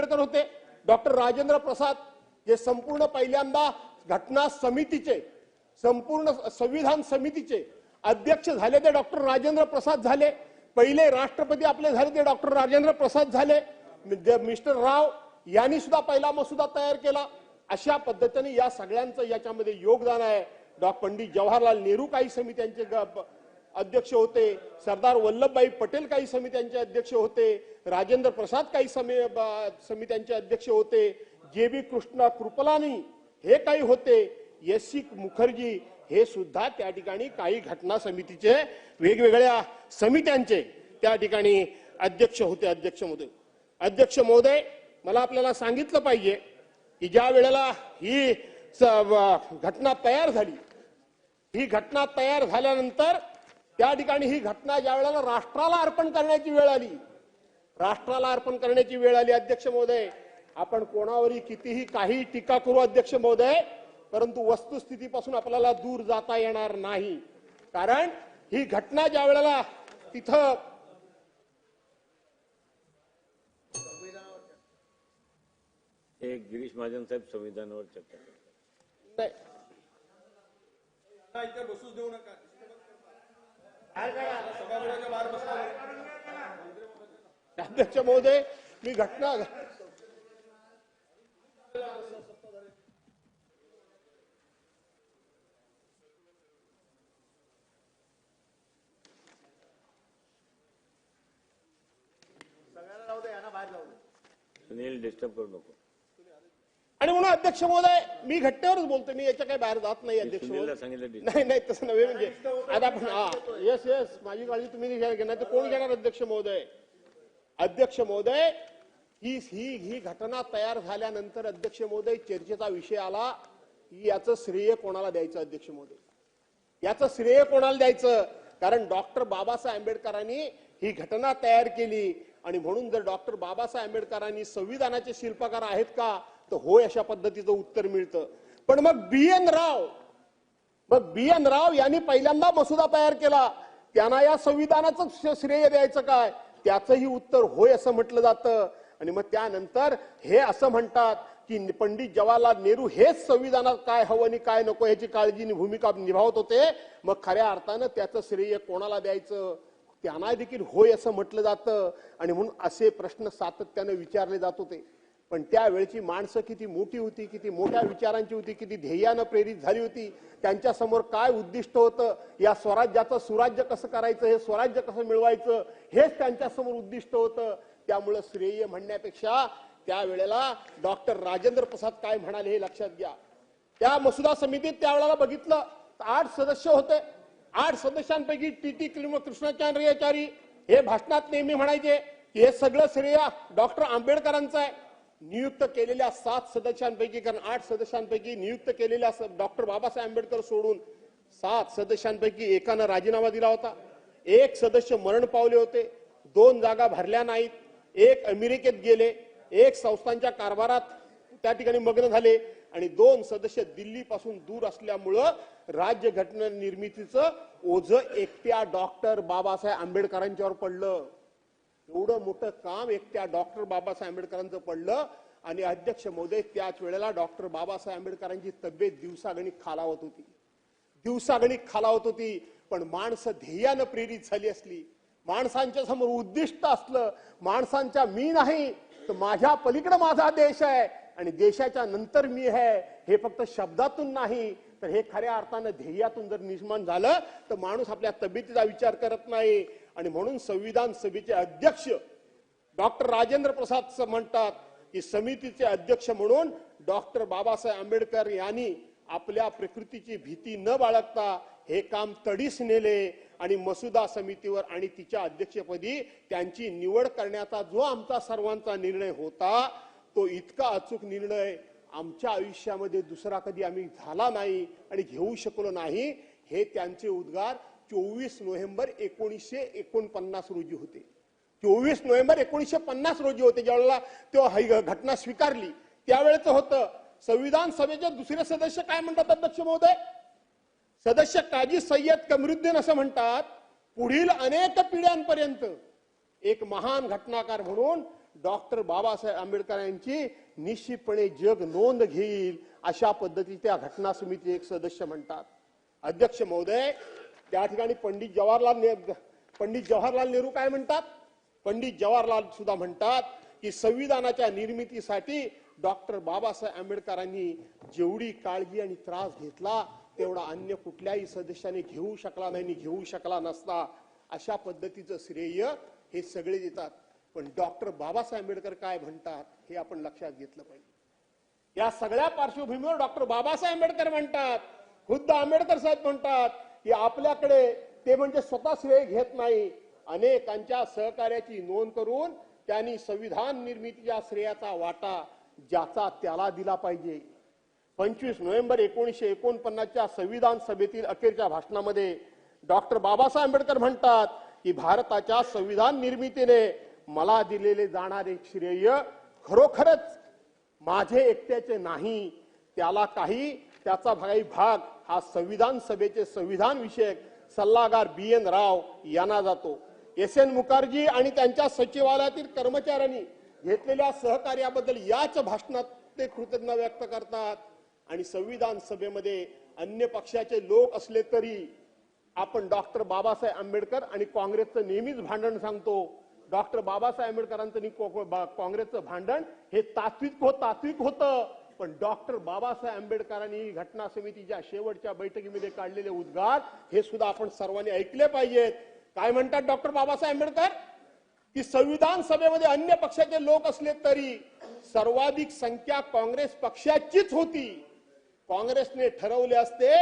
आंबेडकर होते. डॉक्टर राजेंद्र प्रसाद जे संपूर्ण पहिल्यांदा घटना समितीचे संपूर्ण संविधान समितीचे अध्यक्ष झाले ते डॉक्टर राजेंद्र प्रसाद झाले. पहिले राष्ट्रपती आपले झाले ते डॉक्टर राजेंद्र प्रसाद झाले. मिस्टर राव यांनी सुद्धा पहिला मसुदा तयार केला. अशा पद्धतीने या सगळ्यांचं याच्यामध्ये योगदान आहे. डॉ. पंडित जवाहरलाल नेहरू काही समित्यांचे अध्यक्ष होते. सरदार वल्लभभाई पटेल काही समित्यांचे अध्यक्ष होते. राजेंद्र प्रसाद काही समित्यांचे अध्यक्ष होते. जे बी कृष्णा कृपलानी हे काही होते. एस सी मुखर्जी हे सुद्धा त्या ठिकाणी काही घटना समितीचे वेगवेगळ्या समित्यांचे त्या ठिकाणी अध्यक्ष होते अध्यक्ष महोदय. अध्यक्ष महोदय मला आपल्याला सांगितलं पाहिजे की ज्या वेळेला ही घटना तयार झाली ही घटना तयार झाल्यानंतर त्या ठिकाणी ही घटना ज्या वेळेला राष्ट्राला अर्पण करण्याची वेळ आली राष्ट्राला अर्पण करण्याची वेळ आली अध्यक्ष महोदय आपण कोणावरही कितीही काही टीका करू अध्यक्ष महोदय परंतु वस्तुस्थितीपासून आपल्याला दूर जाता येणार नाही. कारण ही घटना ज्या वेळेला तिथं एक गिरीश महाजन साहेब संविधानावर चर्चा देऊ नका. अध्यक्ष महोदय मी घटना सुनील डिस्टर्ब करू नको. आणि म्हणून अध्यक्ष महोदय मी घटनेवरच बोलतो मी याच्या काही बाहेर जात नाही अध्यक्ष. नाही नाही तसं नव्हे म्हणजे. आता आपण हा येस येस माझी काळजी तुम्ही नाही घेणार. तर कोण घेणार अध्यक्ष महोदय? अध्यक्ष महोदय ही ही ही घटना तयार झाल्यानंतर अध्यक्ष महोदय चर्चेचा विषय आला की याचं श्रेय कोणाला द्यायचं अध्यक्ष महोदय? याचं श्रेय कोणाला द्यायचं? कारण डॉक्टर बाबासाहेब आंबेडकरांनी ही घटना तयार केली. आणि म्हणून जर डॉक्टर बाबासाहेब आंबेडकरांनी संविधानाचे शिल्पकार आहेत का? तर होय अशा पद्धतीचं उत्तर मिळतं. पण मग बी एन राव मग बी एन राव यांनी पहिल्यांदा मसुदा तयार केला. त्यांना या संविधानाचं श्रेय द्यायचं काय? त्याचंही उत्तर होय असं म्हटलं जातं. आणि मग त्यानंतर हे असं म्हणतात की पंडित जवाहरलाल नेहरू हेच संविधानात काय हवं आणि काय नको याची काळजी आणि भूमिका निभावत होते. मग खऱ्या अर्थानं त्याचं श्रेय कोणाला द्यायचं? त्यांना देखील होय असं म्हटलं जातं. आणि म्हणून असे प्रश्न सातत्यानं विचारले जात होते. पण त्यावेळची माणसं किती मोठी होती किती मोठ्या विचारांची होती किती ध्येयानं प्रेरित झाली होती त्यांच्यासमोर काय उद्दिष्ट होतं या स्वराज्याचं सुराज्य कसं करायचं हे स्वराज्य कसं मिळवायचं हेच त्यांच्यासमोर उद्दिष्ट होतं. त्यामुळं श्रेय म्हणण्यापेक्षा त्यावेळेला डॉक्टर राजेंद्र प्रसाद काय म्हणाले हे लक्षात घ्या. त्या मसुदा समितीत त्यावेळेला बघितलं तर आठ सदस्य होते. आठ सदस्यांपैकी टी टी कृष्णाचार्याचारी हे भाषणात नेहमी म्हणायचे हे सगळं श्रेय डॉक्टर आंबेडकरांचं आहे. नियुक्त केलेल्या सात सदस्यांपैकी कारण आठ सदस्यांपैकी नियुक्त केलेल्या डॉक्टर बाबासाहेब आंबेडकर सोडून सात सदस्यांपैकी एकानं राजीनामा दिला होता. एक सदस्य मरण पावले होते दोन जागा भरल्या नाहीत एक अमेरिकेत गेले एक संस्थांच्या कारभारात त्या ठिकाणी मग्न झाले आणि दोन सदस्य दिल्लीपासून दूर असल्यामुळं राज्य घटना निर्मितीचं ओझ एकट्या डॉक्टर बाबासाहेब आंबेडकरांच्यावर पडलं. एवढं मोठं काम एकट्या डॉक्टर बाबासाहेब आंबेडकरांचं पडलं आणि अध्यक्ष महोदय त्याच वेळेला डॉक्टर बाबासाहेब आंबेडकरांची तब्येत दिवसागणिक खालावत होती. दिवसागणिक खालावत होती पण माणसं ध्येयानं प्रेरित झाली असली. माणसांच्या समोर उद्दिष्ट असलं माणसांच्या मी नाही तर माझ्या पलीकडे माझा देश आहे आणि देशाच्या नंतर मी आहे. हे फक्त शब्दातून नाही तर हे खऱ्या अर्थानं ध्येयातून जर निर्माण झालं तर माणूस आपल्या तब्येतीचा विचार करत नाही आणि म्हणून संविधान सभेचे अध्यक्ष डॉक्टर राजेंद्र प्रसाद म्हणतात की समितीचे अध्यक्ष म्हणून डॉक्टर बाबासाहेब आंबेडकर यांनी आपल्या प्रकृतीची भीती न बाळगता हे काम तडीस नेले आणि मसुदा समितीवर आणि तिच्या अध्यक्षपदी त्यांची निवड करण्याचा जो आमचा सर्वांचा निर्णय होता तो इतका अचूक निर्णय आमच्या आयुष्यामध्ये दुसरा कधी आम्ही झाला नाही आणि घेऊ शकलो नाही हे त्यांचे उद्गार चोवीस नोव्हेंबर एकोणीसशे एकोणपन्नास रोजी होते. चोवीस नोव्हेंबर एकोणीसशे पन्नास रोजी होते. ज्यावेळेला तो घटना स्वीकारली त्यावेळेच होतं. संविधान सभेचे दुसरे सदस्य काय म्हणतात अध्यक्ष महोदय? सदस्य काजी सय्यद कमरुद्दीन असं म्हणतात पुढील अनेक पिढ्यांपर्यंत एक महान घटनाकार म्हणून डॉक्टर बाबासाहेब आंबेडकर यांची निश्चितपणे जग नोंद घेईल अशा पद्धतीच्या घटना समिती एक सदस्य म्हणतात. अध्यक्ष महोदय त्या ठिकाणी पंडित जवाहरलाल पंडित जवाहरलाल नेहरू काय म्हणतात? पंडित जवाहरलाल सुद्धा म्हणतात की संविधानाच्या निर्मितीसाठी डॉक्टर बाबासाहेब आंबेडकरांनी जेवढी काळजी आणि त्रास घेतला तेवढा अन्य कुठल्याही सदस्याने घेऊ शकला नाही घेऊ शकला नसता. अशा पद्धतीचं श्रेय हे सगळे देतात. पण डॉक्टर बाबासाहेब आंबेडकर काय म्हणतात हे आपण लक्षात घेतलं पाहिजे. या सगळ्या पार्श्वभूमीवर डॉक्टर बाबासाहेब आंबेडकर म्हणतात. खुद्द आंबेडकर साहेब म्हणतात. की आपल्याकडे ते म्हणजे स्वतः श्रेय घेत नाही. अनेकांच्या सहकार्याची नोंद करून त्यांनी संविधान निर्मितीच्या श्रेयाचा वाटा ज्याचा त्याला दिला पाहिजे. पंचवीस नोव्हेंबर एकोणीसशे एकोणपन्नासच्या संविधान सभेतील अखेरच्या भाषणामध्ये डॉक्टर बाबासाहेब आंबेडकर म्हणतात की भारताच्या संविधान निर्मितीने मला दिलेले जाणारे श्रेय खरोखरच माझे एकट्याचे नाही. त्याला काही त्याचा काही भाग हा संविधान सभेचे संविधान विषयक सल्लागार बी एन राव यांना जातो. एस एन मुखर्जी आणि त्यांच्या सचिवालयातील कर्मचाऱ्यांनी घेतलेल्या सहकार्याबद्दल याच भाषणात ते कृतज्ञता व्यक्त करतात. आणि संविधान सभेमध्ये अन्य पक्षाचे लोक असले तरी आपण डॉक्टर बाबासाहेब आंबेडकर आणि काँग्रेसचं नेहमीच भांडण सांगतो. डॉक्टर बाबासाहेब आंबेडकरांचं बा- काँग्रेसचं भांडण हे तात्विक हो तात्विक होतं. पण डॉक्टर बाबासाहेब आंबेडकरांनी घटना समितीच्या शेवटच्या बैठकीमध्ये काढलेले उद्गार हे सुद्धा आपण सर्वांनी ऐकले पाहिजेत. काय म्हणतात डॉक्टर बाबासाहेब आंबेडकर? की संविधान सभेमध्ये अन्य पक्षाचे लोक असले तरी सर्वाधिक संख्या काँग्रेस पक्षाचीच होती. काँग्रेसने ठरवले असते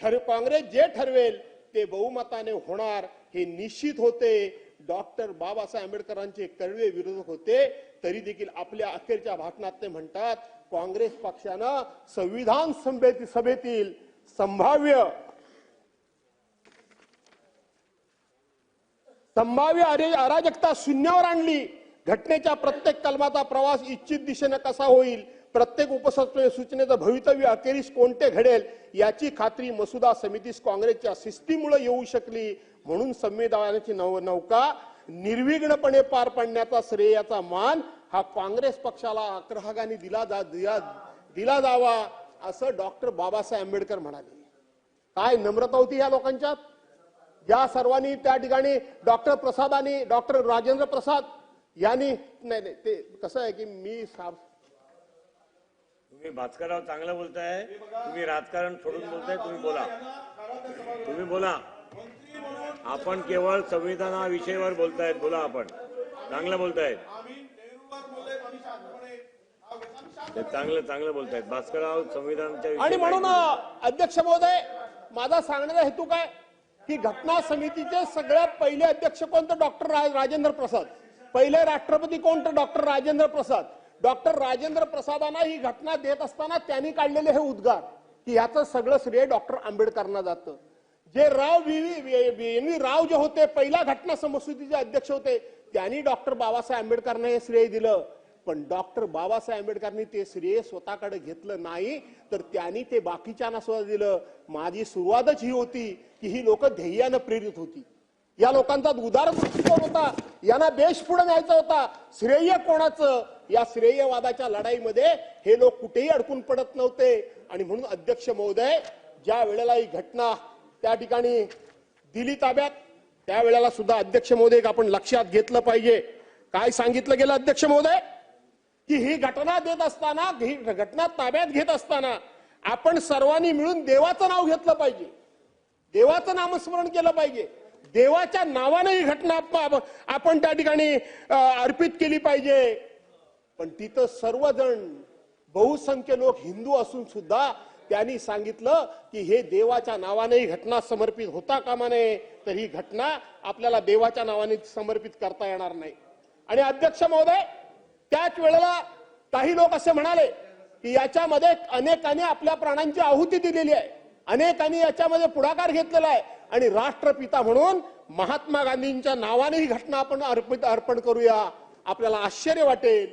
ठर काँग्रेस जे ठरवेल ते बहुमताने होणार हे निश्चित होते. डॉक्टर बाबासाहेब आंबेडकरांचे कडवे विरोधक होते तरी देखील आपल्या अखेरच्या भाषणात ते म्हणतात काँग्रेस पक्षानं संविधान सभेतील सभेतील संभाव्य संभाव्य अरे- अराजकता शून्यावर आणली. घटनेच्या प्रत्येक कलमाचा प्रवास इच्छित दिशेने कसा होईल? प्रत्येक उपसभापती सूचनेचं भवितव्य अखेरीस कोणते घडेल? याची खात्री मसुदा समितीस काँग्रेसच्या शिस्तीमुळे येऊ शकली. म्हणून संविधानाची नौ नौका निर्विघ्नपणे पार पाडण्याचा श्रेयाचा मान हा काँग्रेस पक्षाला अग्रहागाने दिला जा दिला दिला जावा असं डॉक्टर बाबासाहेब आंबेडकर म्हणाले. काय नम्रता होती या लोकांच्यात? या सर्वांनी त्या ठिकाणी डॉक्टर प्रसाद आणि डॉक्टर राजेंद्र प्रसाद यांनी नाही नाही ते कसं आहे की मी तुम्ही भास्करराव चांगलं बोलताय. तुम्ही राजकारण सोडून बोलताय तुम्ही बोला. तुम्ही बोला. आपण केवळ संविधानाविषयीवर बोलतायत बोला आपण. चांगलं बोलतायत आम्ही नेहरूवर बोलले आम्ही शांतपणे आम्ही शांत ते चांगलं चांगलं बोलतायत. भास्करराव संविधानाच्या आणि म्हणून अध्यक्ष महोदय माझा सांगण्याचा हेतू काय? की घटना समितीचे सगळ्यात पहिले अध्यक्ष कोण तर डॉक्टर राजेंद्र प्रसाद. पहिले राष्ट्रपती कोण तर डॉक्टर राजेंद्र प्रसाद. डॉक्टर राजेंद्र प्रसादांना ही घटना देत असताना त्यांनी काढलेले हे उद्गार की ह्याचं सगळं श्रेय डॉक्टर आंबेडकरांना जातं. जे राव व्ही राव जे होते पहिल्या घटना समसुदीचे अध्यक्ष होते त्यांनी डॉक्टर बाबासाहेब आंबेडकरांना हे श्रेय दिलं. पण डॉक्टर बाबासाहेब आंबेडकरांनी ते श्रेय स्वतःकडे घेतलं नाही तर त्यांनी ते बाकीच्यांना सुद्धा दिलं. माझी सुरुवातच ही होती की ही लोक ध्येयानं प्रेरित होती. या लोकांचा उदार दृष्टिकोन होता यांना देश पुढे न्यायचा होता. श्रेय कोणाचं? या श्रेयवादाच्या लढाईमध्ये हे लोक कुठेही अडकून पडत नव्हते. आणि म्हणून अध्यक्ष महोदय ज्या वेळेला ही घटना त्या ठिकाणी दिली ताब्यात त्यावेळेला सुद्धा अध्यक्ष महोदय आपण लक्षात घेतलं पाहिजे. काय सांगितलं गेलं अध्यक्ष महोदय? की ही घटना देत असताना ही घटना ताब्यात घेत असताना आपण सर्वांनी मिळून देवाचं नाव घेतलं पाहिजे. देवाचं नामस्मरण केलं पाहिजे. देवाच्या नावाने ही घटना आपण त्या ठिकाणी अर्पित केली पाहिजे. पण तिथं सर्वजण बहुसंख्य लोक हिंदू असून सुद्धा त्यांनी सांगितलं की हे देवाच्या नावाने ही घटना समर्पित होता कामा नये तर ही घटना आपल्याला देवाच्या नावाने समर्पित करता येणार नाही. आणि अध्यक्ष महोदय त्याच वेळेला काही लोक असे म्हणाले की याच्यामध्ये अनेकांनी आपल्या प्राणांची आहुती दिलेली आहे. अनेकांनी याच्यामध्ये पुढाकार घेतलेला आहे. आणि राष्ट्रपिता म्हणून महात्मा गांधींच्या नावाने ही घटना आपण अर्पित अर्पण करूया. आपल्याला आश्चर्य वाटेल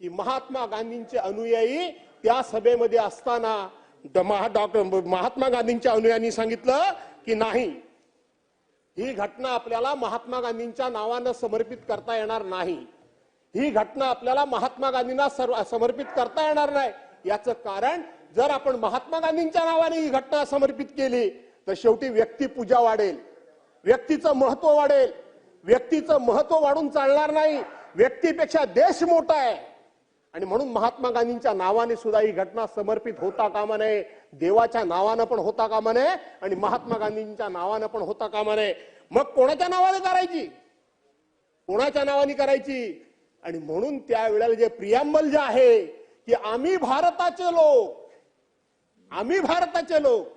की महात्मा गांधींचे अनुयायी त्या सभेमध्ये असताना महा- डॉक्टर महात्मा गांधींच्या अनुयायांनी सांगितलं की नाही ही घटना आपल्याला महात्मा गांधींच्या नावानं समर्पित करता येणार नाही. ही घटना आपल्याला महात्मा गांधींना सर्व समर्पित करता येणार नाही. याचं कारण जर आपण महात्मा गांधींच्या नावाने ही घटना समर्पित केली तर शेवटी व्यक्तिपूजा वाढेल. व्यक्तीचं महत्त्व वाढेल. व्यक्तीचं महत्त्व वाढून चालणार नाही. व्यक्तीपेक्षा देश मोठा आहे. आणि म्हणून महात्मा गांधींच्या नावाने सुद्धा ही घटना समर्पित होता कामा नये. देवाच्या नावानं पण होता कामा नये आणि महात्मा गांधींच्या नावानं पण होता कामा नये. मग कोणाच्या नावाने करायची? कोणाच्या नावाने करायची? आणि म्हणून त्यावेळेला जे प्रियांबल जे आहे की आम्ही भारताचे लोक आम्ही भारताचे लोक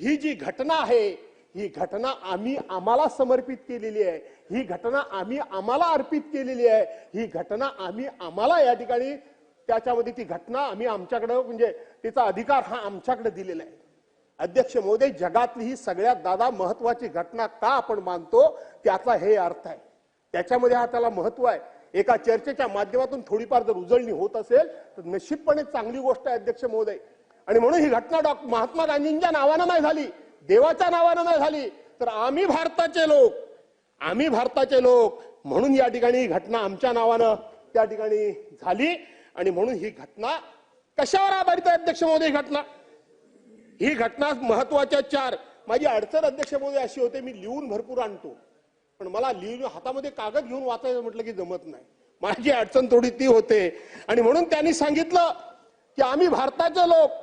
ही जी घटना आहे ही घटना आम्ही आम्हाला समर्पित केलेली आहे. ही घटना आम्ही आम्हाला अर्पित केलेली आहे. ही घटना आम्ही आम्हाला या ठिकाणी त्याच्यामध्ये ती घटना आम्ही आमच्याकडे म्हणजे तिचा अधिकार हा आमच्याकडे दिलेला आहे. अध्यक्ष मोदी जगातली ही सगळ्यात दादा महत्वाची घटना का आपण मानतो त्याचा हे अर्थ आहे. त्याच्यामध्ये हा त्याला महत्त्व आहे. एका चर्चेच्या माध्यमातून थोडीफार जर उजळणी होत असेल तर निश्चितपणे चांगली गोष्ट आहे अध्यक्ष महोदय. आणि म्हणून ही घटना डॉक्टर महात्मा गांधींच्या नावानं नाही झाली देवाच्या नावानं नाही झाली तर आम्ही भारताचे लोक आम्ही भारताचे लोक म्हणून या ठिकाणी ही घटना आमच्या नावानं त्या ठिकाणी झाली. आणि म्हणून ही घटना कशावर आधारित आहे अध्यक्ष महोदय ही घटना? ही घटना महत्त्वाच्या चार. माझी अडचण अध्यक्ष महोदय अशी होते मी लिहून भरपूर आणतो. पण मला लिहून हातामध्ये कागद घेऊन वाचायचं म्हटलं की जमत नाही. माझी अडचण थोडी ती होते. आणि म्हणून त्यांनी सांगितलं की आम्ही भारताचे लोक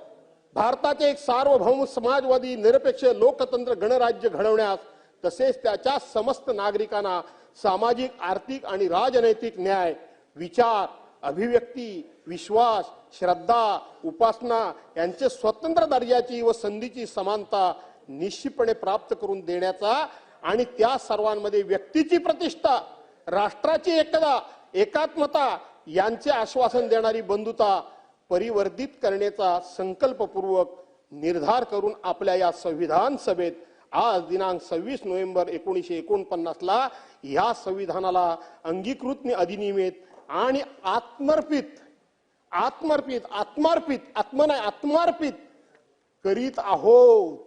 भारताचे एक सार्वभौम समाजवादी निरपेक्ष लोकतंत्र गणराज्य घडवण्यास तसेच त्याच्या समस्त नागरिकांना सामाजिक आर्थिक आणि राजनैतिक न्याय विचार अभिव्यक्ती विश्वास श्रद्धा उपासना यांचे स्वतंत्र दर्जाची व संधीची समानता निश्चितपणे प्राप्त करून देण्याचा आणि त्या सर्वांमध्ये व्यक्तीची प्रतिष्ठा राष्ट्राची एकता एकात्मता यांचे आश्वासन देणारी बंधुता परिवर्धित करण्याचा संकल्पपूर्वक निर्धार करून आपल्या या संविधान सभेत आज दिनांक सव्वीस नोव्हेंबर एकोणीसशे एकोणपन्नासला ह्या या संविधानाला अंगीकृत अधिनियमित आणि आत्मर्पित आत्मर्पित आत्मार्पित आत्म नाही आत्मार्पित करीत आहोत.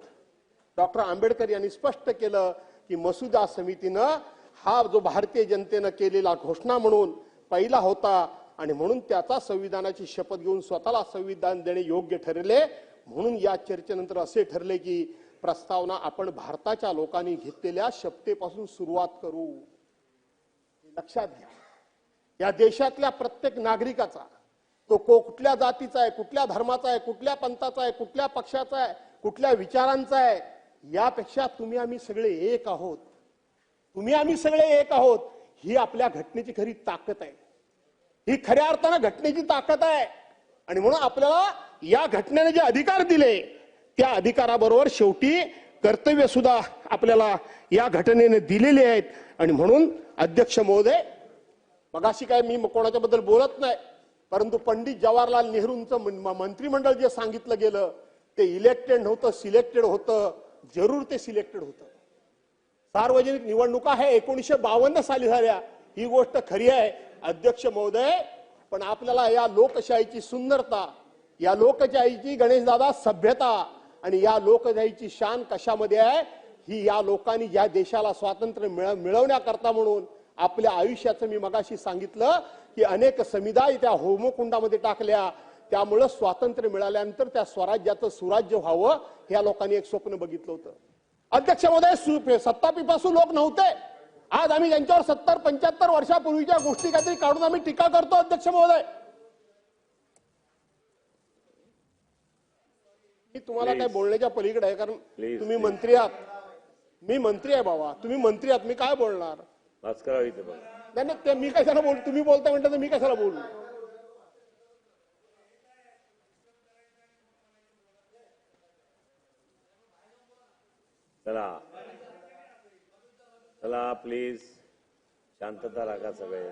डॉक्टर आंबेडकर यांनी स्पष्ट केलं की मसुदा समितीनं हा जो भारतीय जनतेनं केलेला घोषणा म्हणून पहिला होता आणि म्हणून त्याचा संविधानाची शपथ घेऊन स्वतःला संविधान देणे योग्य ठरले. म्हणून या चर्चेनंतर असे ठरले की प्रस्तावना आपण भारताच्या लोकांनी घेतलेल्या शपथेपासून सुरुवात करू. लक्षात घ्या. या देशातल्या प्रत्येक नागरिकाचा तो को कुठल्या जातीचा आहे कुठल्या धर्माचा आहे कुठल्या पंथाचा आहे कुठल्या पक्षाचा आहे कुठल्या विचारांचा आहे यापेक्षा तुम्ही आम्ही सगळे एक आहोत. तुम्ही आम्ही सगळे एक आहोत. ही आपल्या घटनेची खरी ताकद आहे. ही खऱ्या अर्थानं घटनेची ताकद आहे. आणि म्हणून आपल्याला या घटनेने जे अधिकार दिले त्या अधिकाराबरोबर शेवटी कर्तव्य सुद्धा आपल्याला या घटनेने दिलेले आहेत. आणि म्हणून अध्यक्ष महोदय मगाशी काय मी कोणाच्या बद्दल बोलत नाही परंतु पंडित जवाहरलाल नेहरूंचं म- मंत्रिमंडळ जे सांगितलं गेलं ते इलेक्टेड नव्हतं सिलेक्टेड होतं. जरूर ते सिलेक्टेड होतं. सार्वजनिक निवडणुका हे एकोणीसशे बावन्न साली झाल्या. ही गोष्ट खरी आहे अध्यक्ष महोदय पण आपल्याला या लोकशाहीची सुंदरता या लोकशाहीची गणेशदादा सभ्यता आणि या लोकशाहीची शान कशामध्ये आहे ही या लोकांनी या देशाला स्वातंत्र्य मिळ- मिळवण्याकरता म्हणून आपल्या आयुष्याचं मी मगाशी सांगितलं की अनेक समिदा त्या होमकुंडामध्ये टाकल्या. त्यामुळं स्वातंत्र्य मिळाल्यानंतर त्या स्वराज्याचं सुराज्य व्हावं ह्या लोकांनी एक स्वप्न बघितलं होतं. अध्यक्ष महोदय सत्ता पिपासू लोक नव्हते. आज आम्ही त्यांच्यावर सत्तर पंच्याहत्तर वर्षापूर्वीच्या गोष्टी काहीतरी काढून आम्ही टीका करतो अध्यक्ष महोदय. मी तुम्हाला काय. बोलण्याच्या पलीकडे आहे कारण तुम्ही. मंत्री आहात. मी मंत्री आहे बाबा. तुम्ही मंत्री आहात मी काय बोलणार? नाही ते मी कशाला बोल तुम्ही बोलता म्हणता मी कशाला बोलू चला चला प्लीज शांतता राखा सगळे.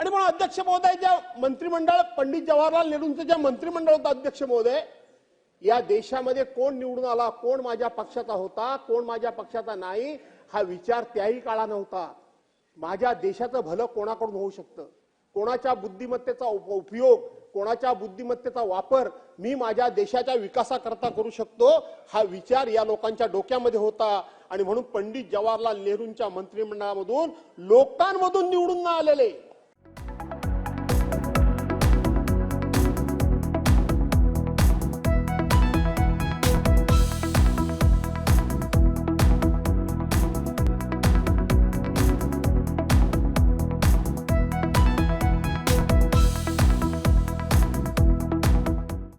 आणि म्हणून अध्यक्ष महोदय ज्या मंत्रिमंडळ पंडित जवाहरलाल नेहरूंचं ज्या मंत्रिमंडळ होतं अध्यक्ष महोदय या देशामध्ये कोण निवडून आला कोण माझ्या पक्षाचा होता कोण माझ्या पक्षाचा नाही हा विचार त्याही काळा नव्हता. माझ्या देशाचं भलं कोणाकडून होऊ शकतं? कोणाच्या बुद्धिमत्तेचा उपयोग कोणाच्या बुद्धिमत्तेचा वापर मी माझ्या देशाच्या विकासाकरता करू शकतो हा विचार या लोकांच्या डोक्यामध्ये होता. आणि म्हणून पंडित जवाहरलाल नेहरूंच्या मंत्रिमंडळामधून लोकांमधून निवडून आलेले